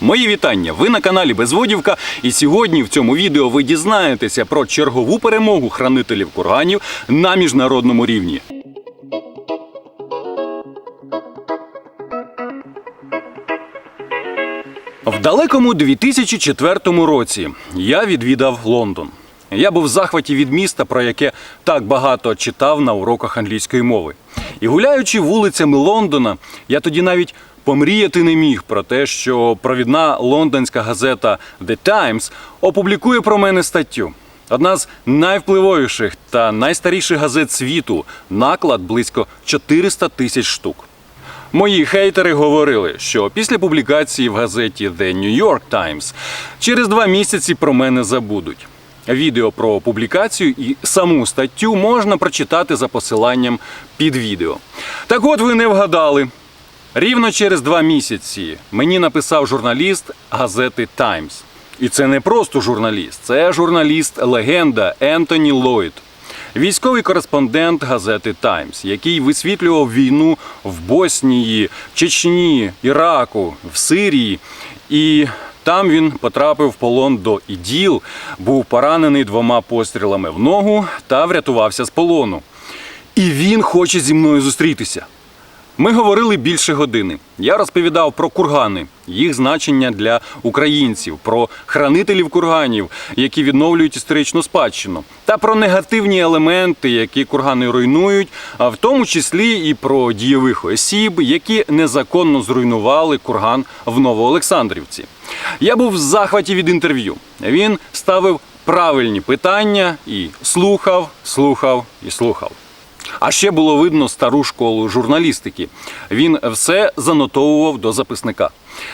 Мої вітання! Ви на каналі Безводівка, і сьогодні в цьому відео ви дізнаєтеся про чергову перемогу хранителів курганів на міжнародному рівні. В далекому 2004 році я відвідав Лондон. Я був в захваті від міста, про яке так багато читав на уроках англійської мови. І гуляючи вулицями Лондона, я тоді навіть помріяти не міг про те, що провідна лондонська газета The Times опублікує про мене статтю. Одна з найвпливовіших та найстаріших газет світу, наклад близько 400 тисяч штук. Мої хейтери говорили, що після публікації в газеті The New York Times через два місяці про мене забудуть. Відео про публікацію і саму статтю можна прочитати за посиланням під відео. Так от ви не вгадали. Рівно через два місяці мені написав журналіст газети Times. І це не просто журналіст, це журналіст-легенда Ентоні Ллойд. Військовий кореспондент газети Таймс, який висвітлював війну в Боснії, Чечні, Іраку, в Сирії. І там він потрапив в полон до іділ, був поранений двома пострілами в ногу та врятувався з полону. І він хоче зі мною зустрітися. Ми говорили більше години. Я розповідав про кургани, їх значення для українців, про хранителів курганів, які відновлюють історичну спадщину, та про негативні елементи, які кургани руйнують, а в тому числі і про дієвих осіб, які незаконно зруйнували курган в Новоолександрівці. Я був в захваті від інтерв'ю. Він ставив правильні питання і слухав, слухав і слухав. А ще було видно стару школу журналістики. Він все занотовував до записника.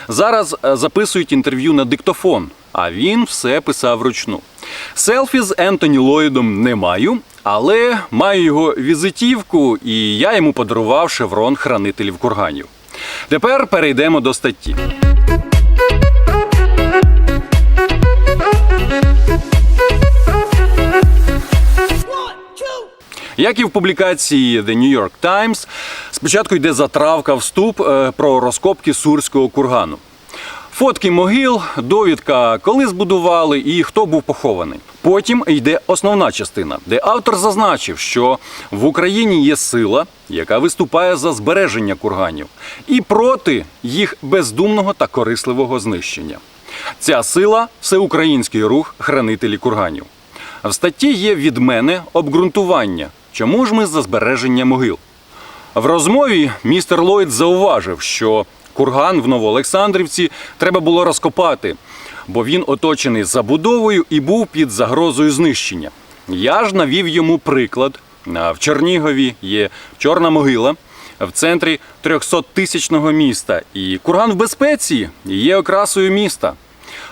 Зараз е, записують інтерв'ю на диктофон, а він все писав вручну. Селфі з Ентоні Ллойдом не маю, але маю його візитівку, і я йому подарував шеврон хранителів курганів. Тепер перейдемо до статті. Як і в публікації The New York Times, спочатку йде затравка вступ е, про розкопки Сурського кургану. Фотки могил, довідка, коли збудували і хто був похований. Потім йде основна частина, де автор зазначив, що в Україні є сила, яка виступає за збереження курганів, і проти їх бездумного та корисливого знищення. Ця сила всеукраїнський рух хранителі курганів. В статті є від мене обґрунтування, чому ж ми за збереження могил. В розмові містер Ллойд зауважив, що курган в Новоолександрівці треба було розкопати, бо він оточений забудовою і був під загрозою знищення. Я ж навів йому приклад. В Чернігові є чорна могила в центрі 300-тисячного міста, і курган в безпеці є окрасою міста.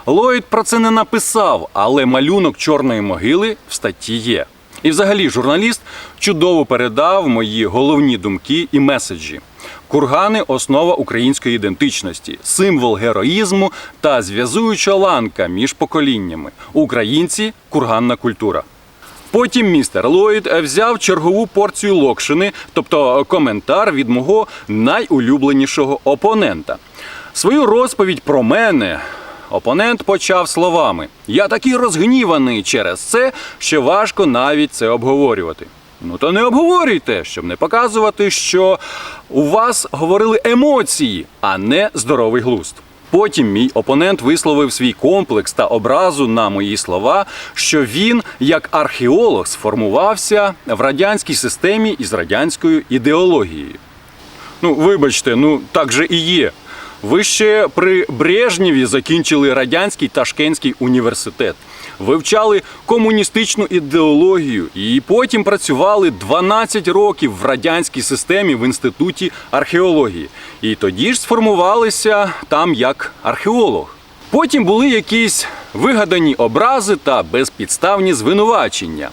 Ллойд про це не написав, але малюнок чорної могили в статті є. І взагалі журналіст чудово передав мої головні думки і меседжі. Кургани основа української ідентичності, символ героїзму та зв'язуюча ланка між поколіннями. Українці курганна культура. Потім містер Ллойд взяв чергову порцію локшини, тобто коментар від мого найулюбленішого опонента. Свою розповідь про мене опонент почав словами: Я такий розгніваний через це, що важко навіть це обговорювати. Ну то не обговорюйте, щоб не показувати, що у вас говорили емоції, а не здоровий глузд. Потім мій опонент висловив свій комплекс та образу на мої слова, що він, як археолог, сформувався в радянській системі із радянською ідеологією. Ну, вибачте, ну так же і є. Ви ще при Брежнєві закінчили радянський Ташкентський університет, вивчали комуністичну ідеологію і потім працювали 12 років в радянській системі в інституті археології. І тоді ж сформувалися там як археолог. Потім були якісь вигадані образи та безпідставні звинувачення.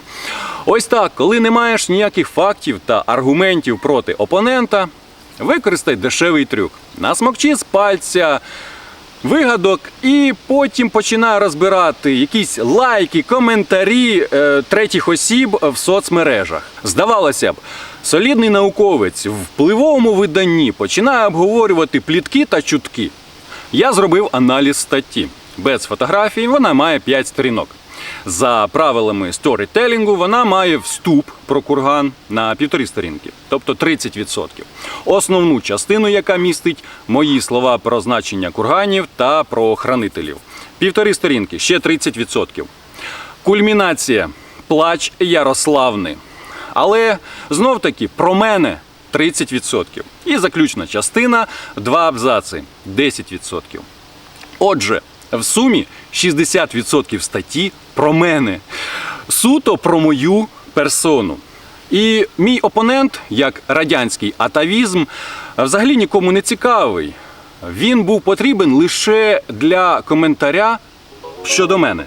Ось так, коли не маєш ніяких фактів та аргументів проти опонента, використай дешевий трюк. Насмокчи з пальця вигадок і потім починай розбирати якісь лайки, коментарі е, третіх осіб в соцмережах. Здавалося б, Солідний науковець в впливовому виданні починає обговорювати плітки та чутки. Я зробив аналіз статті. Без фотографій вона має 5 сторінок. За правилами сторітелінгу вона має вступ про курган на півтори сторінки, тобто 30%. Основну частину, яка містить мої слова про значення курганів та про хранителів. Півтори сторінки, ще 30%. Кульмінація плач Ярославни. Але знов таки про мене 30%. І заключна частина два абзаци 10%. Отже, в сумі 60% статті про мене. Суто про мою персону. І мій опонент, як радянський атавізм, взагалі нікому не цікавий. Він був потрібен лише для коментаря щодо мене.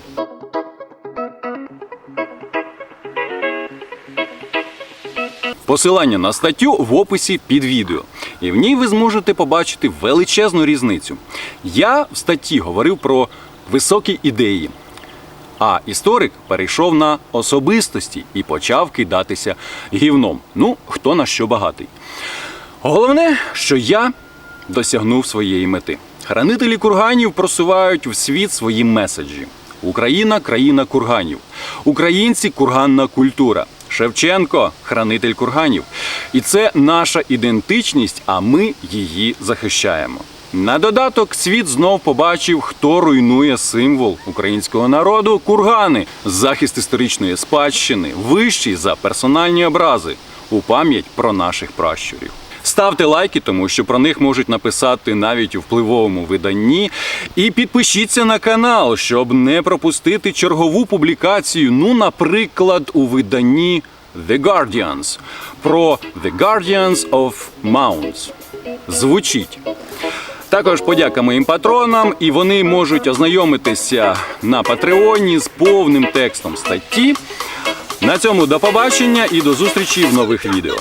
Посилання на статтю в описі під відео. І в ній ви зможете побачити величезну різницю. Я в статті говорив про високі ідеї, а історик перейшов на особистості і почав кидатися гівном. Ну, хто на що багатий. Головне, що я досягнув своєї мети. Хранителі курганів просувають в світ свої меседжі. Україна країна курганів. Українці курганна культура. Шевченко хранитель курганів. І це наша ідентичність, а ми її захищаємо. На додаток світ знов побачив, хто руйнує символ українського народу кургани, захист історичної спадщини, вищий за персональні образи у пам'ять про наших пращурів. Ставте лайки, тому що про них можуть написати навіть у впливовому виданні. І підпишіться на канал, щоб не пропустити чергову публікацію. Ну, наприклад, у виданні The Guardians про The Guardians of Mounts. Звучить. Також подяка моїм патронам, і вони можуть ознайомитися на Патреоні з повним текстом статті. На цьому до побачення і до зустрічі в нових відео.